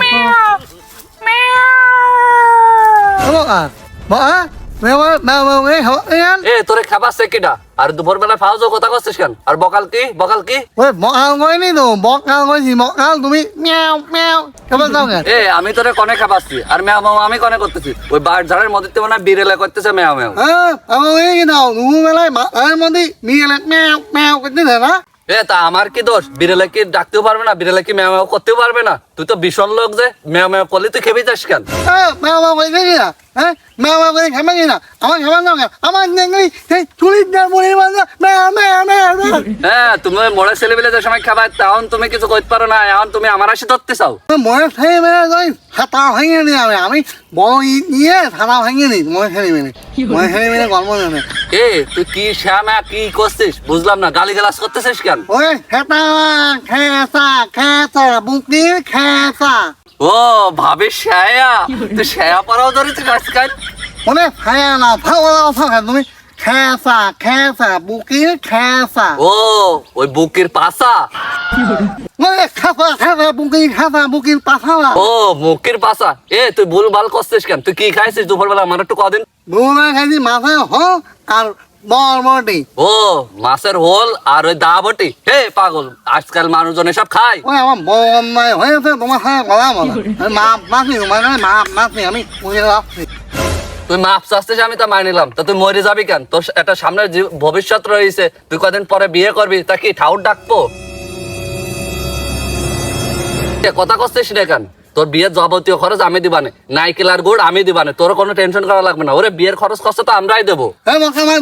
Meow. Meow. Ano ka? Ba? এ তোরে খাবাচ্ছে কিটা আর দুপুর বেলা ফাউজো কথা করছিস কেন আর বকাল কি বকাল কি ini tuh, bokal ko si bokal, tumi, meow, meow. Kapan tau nggak? এ আমি তোরে কনে খাবাচ্ছি আর মেয়া মাও আমি কনে করতেছি ওই বার ঝাড়ের মধ্যে মনে হয় বিড়েলে করতেছে মেয়া মেয়া Ah, ako ini tau, nunggu melay, bakal mo di, miyalat, meow, meow, gitu na, ha? এ তা আমার কি দোষ বিড়েলে কি ডাকতেও পারবে না বিড়েলে কি মেয়া মেয়া করতেও পারবে না তুই তো ভীষণ লোক যে মেয়া মেয়া করলে তুই খেপে যাস কেন Ah, meow, meow, gitu na, ha? Meow, meow, gitu, kapan gina? Aman, kapan tau nggak? Aman, nengli, hey, tulis dan হ্যাঁ তুমি ওই ছেলেবেলে যে সময় খাবার তখন তুমি কিছু করতে পারো না এখন তুমি আমার আসি ধরতে চাও। মই খেলি মেলে তই হাতা ভাঙি নি আমি আমি বড় ইট নিয়ে হাতা ভাঙি নি মই খেলি মেলে মই খেলি মেলে গল্প জানে এ তুই কি শ্যামা কি করছিস? বুঝলাম না গালি গালাজ করতেছিস কেন? ওই খেতা খেসা খেসা বুকি খেসা। ও ভাবে শ্যায়া তুই শ্যায়া পারাও ধরেছিস আজকাল। ওনে খায়া না ফাওয়া ফাওয়া তুমি খেসা খেসা বুকি খেসা ও ওই বুকের পাশা খাসা খাসা বুকির ও পাশা এ তুই ভুল ভালো করছিস কেন? তুই কি খাইছিস দুপুরবেলা? আমার একটু কদিন। বুনা খাইছি মাছে হ আর বরবটি ও মাছের হোল আর ওই দা বটি। হে পাগল আজকাল মানুষজন এসব খায়। ওই আমার বড় অন্যায় হয়েছে তোমার সাথে কথা বলা। মাপ মাসি তোমার মাপ মাসি আমি পুজো রাখছি তুই মাপ চাচ্ছিস, আমি তা মানি নিলাম। তা তুই মরে যাবি কেন? তোর একটা সামনের ভবিষ্যৎ রয়েছে। তুই কদিন পরে বিয়ে করবি, তা কি ঠাউর ডাকবো? কথা করছিস না কেন? তোর বিয়ের যাবতীয় খরচ আমি দিবানে, নাইকেল আর গুড় আমি দিবানে তোর কোনো টেনশন করা লাগবে না। ওরে, বিয়ের খরচ খরচ তো আমরাই দেবো।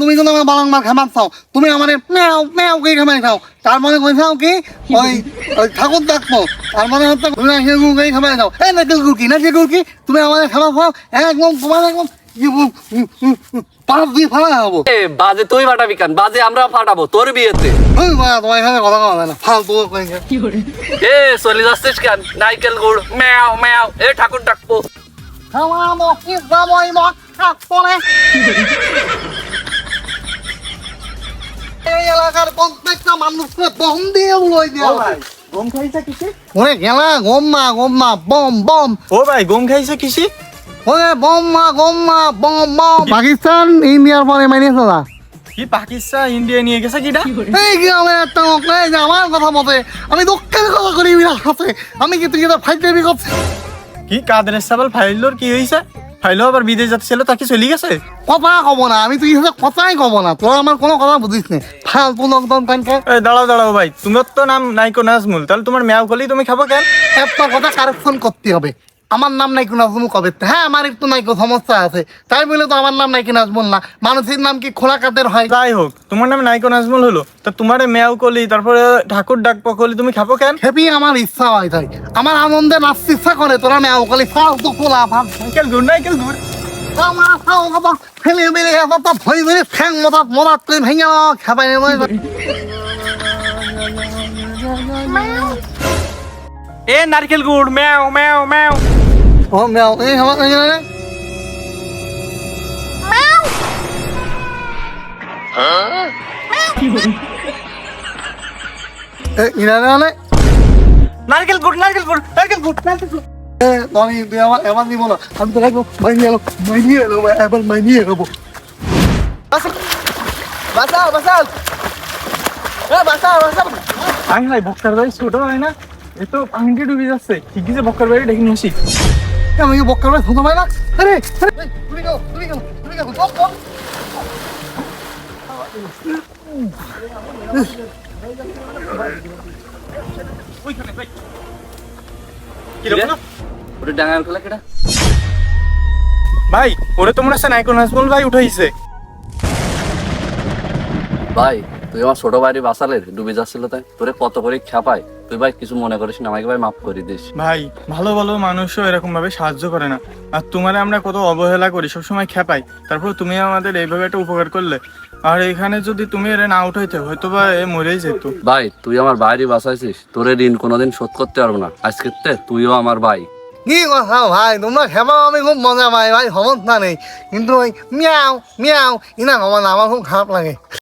তুমি কিন্তু আমার বালাংবার খাবার চাও। তুমি আমার মেও মেও কি খাবার খাও? তার মানে কইছাও কি? ওই ওই ঠাকুর ডাকবো। তার মানে হচ্ছে গুড় খাবার খাও? এই নাকি গুড় কি? নাকি গুড় কি? তুমি আমার খাবার খাও? একদম, তোমার একদম পাঁচ দিয়ে ফালা হব। বাজে তুই ফাটাবি কেন? বাজে আমরা ফাটাবো তোর বিয়েতে। তোমার এখানে কথা কথা না। ফালতু এ চলে যাচ্ছিস কেন? নাইকেল গুড় ম্যাও ম্যাও এ ঠাকুর ডাকবো। খাওয়া মকি যাবই মক পরে এই এলাকার প্রত্যেকটা মানুষকে বম দিয়ে লই দেওয়া হয়। গম খাইছে কিসে? ওরে গেলা গম্মা গম্মা বম বম। ও ভাই গম খাইছে কিসে? ওরে বম্মা গম্মা বম বম। পাকিস্তান ইন্ডিয়ার পরে মাইনেছে না? কি পাকিস্তান ইন্ডিয়া নিয়ে গেছে কিটা? এই কি আমার একটা মকলে যে আমার কথা মতে আমি দক্ষিণ কথা করি বিরাট আছে আমি কি তুই কি ফাইট দেবি করছি? কি কাদের সাবাল ফাইলোর কি হইছে? ফাইলো আবার বিদেশ যাচ্ছিল তা কি চলে গেছে? কথা কব না আমি তুই সাথে কথাই কব না। তোরা আমার কোনো কথা বুঝিস না। ফালতু লোকজন কানকে এই দাঁড়াও দাঁড়াও ভাই তোমার তো নাম নাইকো নাজমুল। তাহলে তোমার ম্যাও কলি তুমি খাব কেন? একটা কথা কারেকশন করতে হবে। আমার নাম নাইকো নাজমুল কবে হ্যাঁ আমার একটু নাইকো সমস্যা আছে। তাই বলে তো আমার নাম নাইকো নাজমুল না। মানুষের নাম কি খোলা কাদের হয়? যাই হোক তোমার নাম নাইকো নাজমুল হলো? তা তোমার ম্যাও কলি তারপরে ঠাকুর ডাক কলি তুমি খাব কেন? হেপি আমার ইচ্ছা হয় তাই। আমার আনন্দে নাচতে ইচ্ছা করে তোরা নেও কলি ফালতু খোলা ফাল নাইকেল গুড় নাইকেল গুড় আমার ফেলে মেলে এত তো ভরি ঠ্যাং মতাত মতাত করে ভেঙে খাবাই নয় এ নারকেল গুড় ম্যাও ম্যাও ম্যাও ও মেও এই খাবার ভেঙে না ইনা না নারকেল গুড় নারকেল গুড় নারকেল গুড় নারকেল গুড় আমি এবার এবার দিব না আমি তো রাখব মাইনিয়ে এলো মাইনিয়ে এলো এবার মাইনিয়ে এলো বাসাও বাসাও এ বাসাও বাসাও আমি ভাই বক্কার বাড়ি ছোট হয় না এ তো পানিতে ডুবে যাচ্ছে। ঠিকই যে বক্কার বাড়ি ডেকে নিয়ে আসি আমি বক্কার ভাই শুনতে পাই না? আরে তুমি তুমি তুমি ভাই। ওরে তো মনে হচ্ছে ভাই উঠাইছে। ভাই তুই আমার ছোট ভাইরি বাঁচালে ডুবে যাচ্ছিল তাই। তোরে কত করে খেপাই তুই ভাই কিছু মনে করিস না আমাকে ভাই মাফ করে দিস। ভাই ভালো ভালো মানুষও এরকম ভাবে সাহায্য করে না। আর তোমারে আমরা কত অবহেলা করি সবসময় খেপাই তারপর তুমি আমাদের এইভাবে একটা উপকার করলে। আর এখানে যদি তুমি এর না উঠাইতে হয়তো বা এ মরেই যেত। ভাই তুই আমার ভাইরি বাঁচাইছিস। তোরে ঋণ কোনোদিন শোধ করতে পারব না। আজকে তে তুইও আমার ভাই। কি কথা ভাই তোমরা খেপাও আমি খুব মজা পাই। ভাই সমস্যা নেই। কিন্তু ওই মিয়াও মিয়াও ইনা আমার আমার খুব খারাপ লাগে।